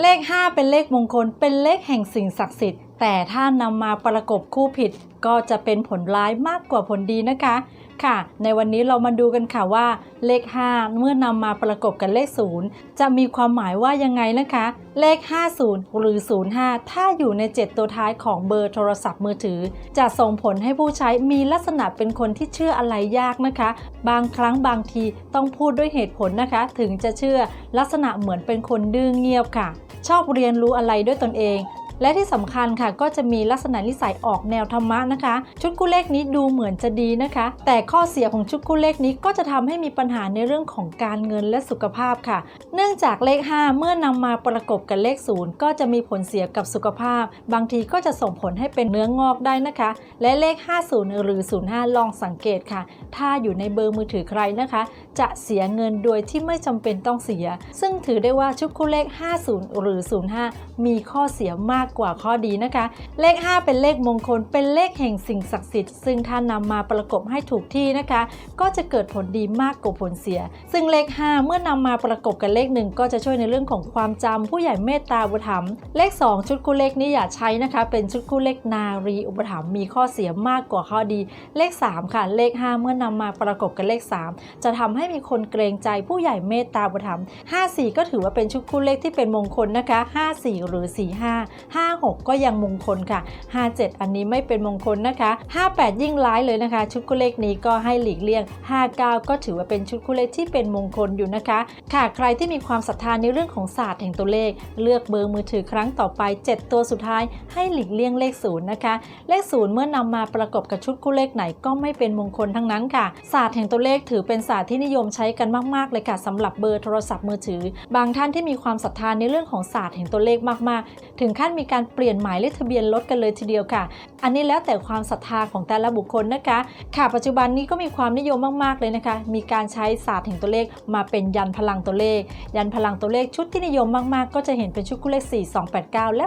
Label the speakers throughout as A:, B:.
A: เลข 5 เป็นเลขมงคล เป็นเลขแห่งสิ่งศักดิ์สิทธิ์ แต่ถ้านำมาประกบคู่ผิด ก็จะเป็นผลร้ายมากกว่าผลดีนะคะ ค่ะ ในวันนี้เรามาดูกันค่ะว่าเลข 5 เมื่อนำมาประกบกับเลข 0 จะมีความหมายว่ายังไงนะคะ เลข 50 หรือ 05 ถ้าอยู่ใน 7 ตัวท้ายของเบอร์โทรศัพท์มือถือ จะส่งผลให้ผู้ใช้มีลักษณะเป็นคนที่เชื่ออะไรยากนะคะ บางครั้งบางทีต้องพูดด้วยเหตุผลนะคะ ถึงจะเชื่อลักษณะเหมือนเป็นคนดื้อเงียบค่ะ ชอบเรียนรู้อะไรด้วยตนเอง และที่สำคัญค่ะก็จะมีลักษณะนิสัยออกแนวธรรมะนะคะ ชุดคู่เลขนี้ดูเหมือนจะดีนะคะ แต่ข้อเสียของชุดคู่เลขนี้ก็จะทำให้มีปัญหาในเรื่องของการเงินและสุขภาพค่ะ เนื่องจากเลข 5 เมื่อนำมาประกบกับเลข 0 ก็จะมีผลเสียกับสุขภาพ บางทีก็จะส่งผลให้เป็นเนื้องอกได้นะคะ และเลข 50 หรือ 05 ลองสังเกตค่ะ ถ้าอยู่ในเบอร์มือถือใครนะคะ จะเสียเงินโดยที่ไม่จำเป็นต้องเสีย ซึ่งถือได้ว่าชุดคู่เลข 50 หรือ 05 มีข้อเสียมากากกว่าข้อดีนะคะ เลข 5 เป็นเลขมงคล เป็นเลขแห่งสิ่งศักดิ์สิทธิ์ ซึ่งถ้านำมาประกบให้ถูกที่นะคะ ก็จะเกิดผลดีมากกว่าผลเสีย ซึ่งเลข 5 เมื่อนำมาประกบกับเลข 1 ก็จะช่วยในเรื่องของความจำผู้ใหญ่เมตตาอุปถัมภ์เลข 2 ชุดคู่เลขนี้อย่าใช้นะคะ เป็นชุดคู่เลขนารีอุปถัมภ์มีข้อเสียมากกว่าข้อดี เลข 3 ค่ะ เลข 5 เมื่อนำมาประกบกับเลข 3 จะทำให้มีคนเกรงใจผู้ใหญ่เมตตาอุปถัมภ์54 ก็ถือว่าเป็นชุดคู่เลขที่เป็นมงคลนะคะ 54 หรือ 45 56 ก็ยังมงคลค่ะ 57 อันนี้ไม่เป็นมงคลนะคะ 58 ยิ่งร้ายเลยนะคะ ชุดคู่เลขนี้ก็ให้หลีกเลี่ยง 59 ก็ถือว่าเป็นชุดคู่เลขที่เป็นมงคลอยู่นะคะ ค่ะ ใครที่มีความศรัทธาในเรื่องของศาสตร์แห่งตัวเลข เลือกเบอร์มือถือครั้งต่อไป 7 ตัวสุดท้าย ให้หลีกเลี่ยงเลขศูนย์นะคะ เลขศูนย์เมื่อนำมาประกบกับชุดคู่เลขไหนก็ไม่เป็นมงคลทั้งนั้นค่ะ ศาสตร์แห่งตัวเลขถือเป็นศาสตร์ที่นิยมใช้กันมากๆเลยค่ะสำหรับเบอร์โทรศัพท์มือถือ บางท่านที่มีความศรัทธาในเรื่องของศาสตร์แห่งตัวเลขมากๆ ถึงขั้นมีการเปลี่ยนหมายเลขทะเบียนรถกันเลยทีเดียวค่ะ อันนี้แล้วแต่ความศรัทธาของแต่ละบุคคลนะคะ ค่ะปัจจุบันนี้ก็มีความนิยมมากๆเลยนะคะ มีการใช้ศาสตร์แห่งตัวเลขมาเป็นยันพลังตัวเลข ยันพลังตัวเลขชุดที่นิยมมากๆ ก็จะเห็นเป็นชุดคู่เลข 4 2 8 9 และ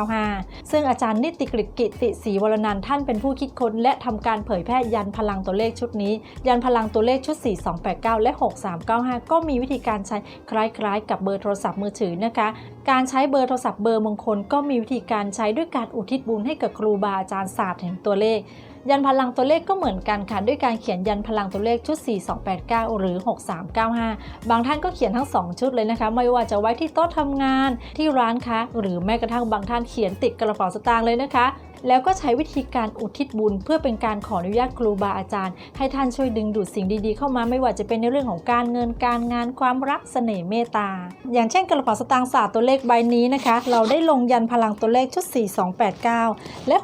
A: 6395 ซึ่งอาจารย์นิติกฤกิติศรีวรนันท์ท่านเป็นผู้คิดค้นและทำการเผยแพร่ยันพลังตัวเลขชุดนี้ ยันพลังตัวเลขชุด 4 2 8 9 และ 6395 ก็มีวิธีการใช้คล้ายๆ กับเบอร์โทรศัพท์มือถือนะคะ การใช้เบอร์โทรศัพท์เบอร์มงคลก็็มีวิธีการใช้ด้วยการอุทิศบุญให้กับครูบาอาจารย์ศาสตร์แห่งตัวเลขยันพลังตัวเลขก็เหมือนกันค่ะด้วยการเขียนยันพลังตัวเลขชุด 4289 หรือ 6395 บางท่านก็เขียนทั้ง 2 ชุดเลยนะคะ ไม่ว่าจะไว้ที่โต๊ะทำงานที่ร้านค้า หรือแม้กระทั่งบางท่านเขียนติดกระเป๋าสตางค์เลยนะคะแล้วก็ใช้วิธีการอุทิศบุญ เพื่อเป็นการขออนุญาตครูบาอาจารย์ ให้ท่านช่วยดึงดูดสิ่งดีๆ เข้ามาไม่ว่าจะเป็นในเรื่องของการเงินการงานความรักเสน่ห์เมตตา อย่างเช่นกระเป๋าสตางค์ศาสตร์ตัวเลขใบนี้นะคะ เราได้ลงยันพลังตัวเลขชุด 4289 และ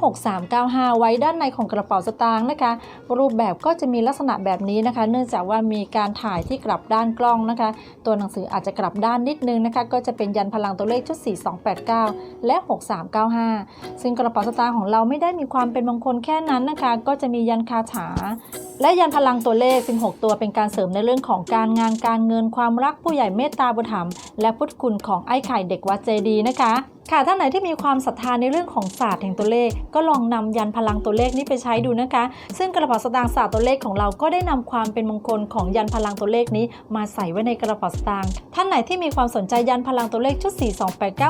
A: 6395 ไว้ด้านในของกระระเป๋าสตางค์นะคะ รูปแบบก็จะมีลักษณะแบบนี้นะคะ เนื่องจากว่ามีการถ่ายที่กลับด้านกล้องนะคะ ตัวหนังสืออาจจะกลับด้านนิดนึงนะคะ ก็จะเป็นยันพลังตัวเลขชุด 4289 และ 6395 ซึ่งกระเป๋าสตางค์ของเราไม่ได้มีความเป็นมงคลแค่นั้นนะคะ ก็จะมียันคาถาและยันพลังตัวเลข 16 ตัวเป็นการเสริมในเรื่องของการงานการเงินความรักผู้ใหญ่เมตตาบุญธรรม และพุทธคุณของไอ้ไข่เด็กวัดเจดีย์นะคะ ค่ะท่านไหนที่มีความศรัทธาในเรื่องของศาสตร์แห่งตัวเลข ก็ลองนำยันพลังตัวเลขนี้ไปใช้ดูนะคะ ซึ่งกระเป๋าสตางค์ศาสตร์ตัวเลขของเราก็ได้นำความเป็นมงคลของยันพลังตัวเลขนี้ มาใส่ไว้ในกระเป๋าสตางค์ท่านไหนที่มีความสนใจยันพลังตัวเลขชุด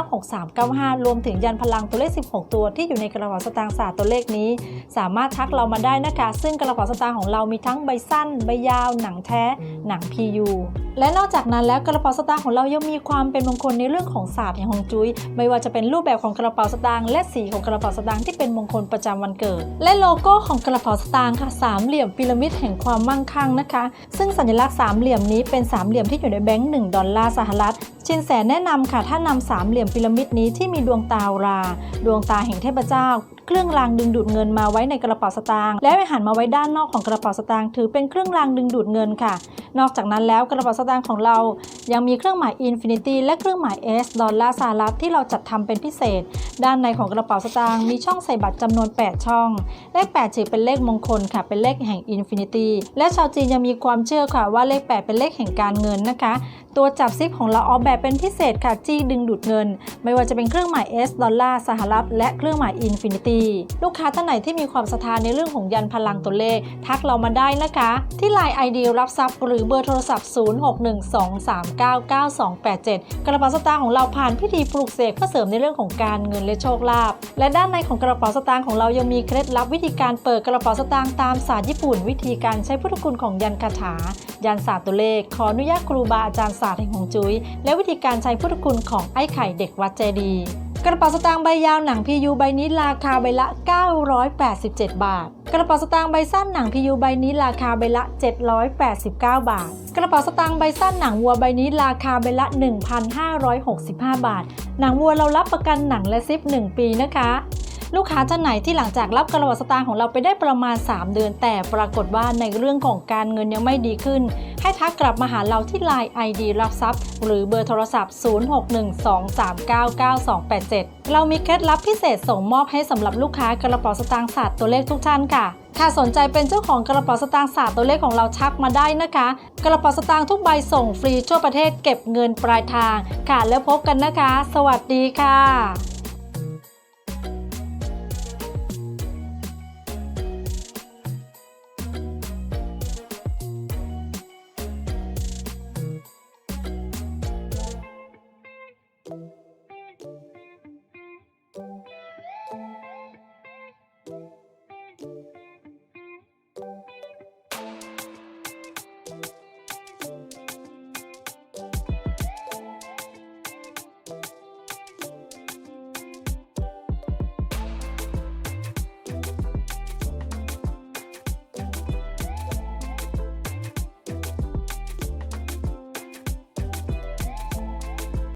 A: 4289635 รวมถึงยันพลังตัวเลข 16 ตัวที่อยู่ในกระเป๋าสตางค์ศาสตร์ตัวเลขนี้ สามารถทักเรามาได้นะคะ ซึ่งกระเป๋าสตางค์ของเรามีทั้งใบสั้น ใบยาว หนังแท้ หนัง PU และนอกจากนั้นแล้วกระเป๋าสตางค์ของเรายังมีความเป็นมงคลในเรื่องของศาสตร์แห่งฮงจุ้ยไม่ว่าจะเป็นรูปแบบของกระเป๋าสตางค์และสีของกระเป๋าสตางค์ที่เป็นมงคลประจำวันเกิด และโลโก้ของกระเป๋าสตางค์ค่ะสามเหลี่ยมพีระมิดแห่งความมั่งคั่งนะคะ ซึ่งสัญลักษณ์สามเหลี่ยมนี้เป็นสามเหลี่ยมที่อยู่ในแบงก์1ดอลลาร์สหรัฐชินแสแนะนำค่ะถ้านำสามเหลี่ยมพีระมิดนี้ที่มีดวงตารา ดวงตาแห่งเทพเจ้าเครื่องรางดึงดูดเงินมาไว้ในกระเป๋าสตางค์และให้หันมาไว้ด้านนอกของกระเป๋าสตางค์ถือเป็นเครื่องรางดึงดูดเงินค่ะ นอกจากนั้นแล้วกระเป๋าสตางค์ของเรา ยังมีเครื่องหมาย Infinity และเครื่องหมาย S ดอลลาร์สหรัฐที่เราจัดทำเป็นพิเศษ ด้านในของกระเป๋าสตางค์มีช่องใส่บัตรจำนวน 8 ช่อง เลข 8 ถือเป็นเลขมงคลค่ะ เป็นเลขแห่ง Infinity และชาวจีนยังมีความเชื่อค่ะว่าเลข 8 เป็นเลขแห่งการเงินนะคะ ตัวจับซิปของเราออกแบบเป็นพิเศษค่ะจี้ดึงดูดเงิน ไม่ว่าจะเป็นเครื่องหมาย S ดอลลาร์สหรัฐและเครื่องหมายอินฟินิตี้ลูกค้าท่านไหนที่มีความศรัทธาในเรื่องของยันพลังตัวเลข ทักเรามาได้นะคะ ที่ Line ID รับทรัพย์หรือเบอร์โทรศัพท์ 0612399287 กระเป๋าสตางค์ของเราผ่านพิธีปลูกเสกเพื่อเสริมในเรื่องของการเงินและโชคลาภและด้านในของกระเป๋าสตางค์ของเรายังมีเคล็ดลับวิธีการเปิดกระเป๋าสตางค์ตามศาสตร์ญี่ปุ่น วิธีการใช้พุทธคุณของยันคาถา ยันศาสตร์ตัวเลข ขออนุญาตครูบาอาจารย์ศาสตร์แห่งฮงจุ้ยและวิธีการใช้พุทธคุณของไอ้ไข่เด็กวัดเจดีย์ กระเป๋าสตางค์ใบยาวหนังพียูใบนี้ราคาใบละ 987 บาท กระเป๋าสตางค์ใบสั้นหนังพียูใบนี้ราคาใบละ 789 บาท กระเป๋าสตางค์ใบสั้นหนังวัวใบนี้ราคาใบละ 1,565 บาท หนังวัวเรารับประกันหนังและซิป 1 ปีนะคะ ลูกค้าท่านไหนที่หลังจากรับกระเป๋าสตางค์ของเราไปได้ประมาณ 3 เดือน แต่ปรากฏว่าในเรื่องของการเงินยังไม่ดีขึ้น ให้ทักกลับมาหาเราที่ Line ID รับทรัพย์ หรือเบอร์โทรศัพท์ 0612399287 เรามีเคล็ดลับพิเศษส่งมอบให้สำหรับลูกค้ากระเป๋าสตางค์ศาสตร์ตัวเลขทุกท่านค่ะถ้าสนใจเป็นเจ้าของกระเป๋าสตางค์ศาสตร์ตัวเลขของเราทักมาได้นะคะ กระเป๋าสตางค์ทุกใบส่งฟรีทั่วประเทศเก็บเงินปลายทางค่ะแล้วพบกันนะคะ สวัสดีค่ะ
B: Thank you.